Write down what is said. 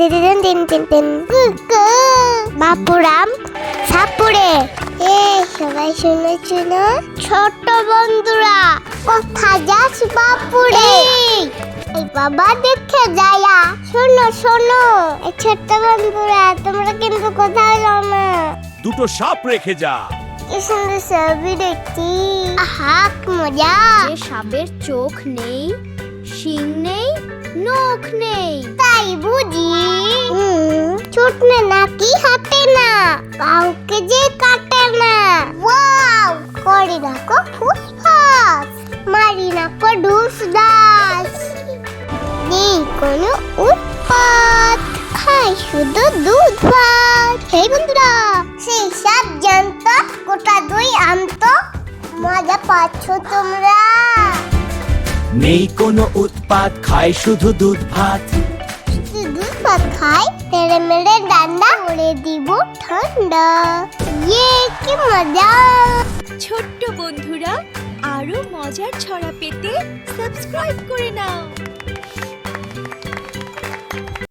দিন দিন দিন দিন। দিন বাপুরাম সাপুরে। এ সবাই শুনে শুনো। ছোট বন্ধুরা কথা যাস বাপুরে? এই বাবা দেখে যায়া। শোনো শোনো। এই ছোট্ট বন্ধুরা তোমরা কিন্তু কোথাও যাও না দুটো সাপ রেখে যা। কি সুন্দর ছবি দেখছি। আহা মজা। যে সাপের চোখ নেই শিং নেই নখ নেই। তাই বুঝি? ছুটনে নাকি হাতে না? কাউকে যে কাটে না। ওয়াও, করি কো ফুসফাস মারি কো ঢুস দাস। নেই কোনো উৎপাত। খাই শুধু দুধ ভাত। এই বন্ধুরা, সেই সব জানতো, গোটা দুই আমতো মজা পাচ্ছ তোমরা। নেই কোনো উৎপাত। খায় শুধু দুধ ভাত। খাই তেরে মেরে ডান্ডা উড়ে দিব ঠান্ডা। ইয়ে কি মজা। ছোট্ট বন্ধুরা, আরও মজার ছড়া পেতে সাবস্ক্রাইব করে নাও।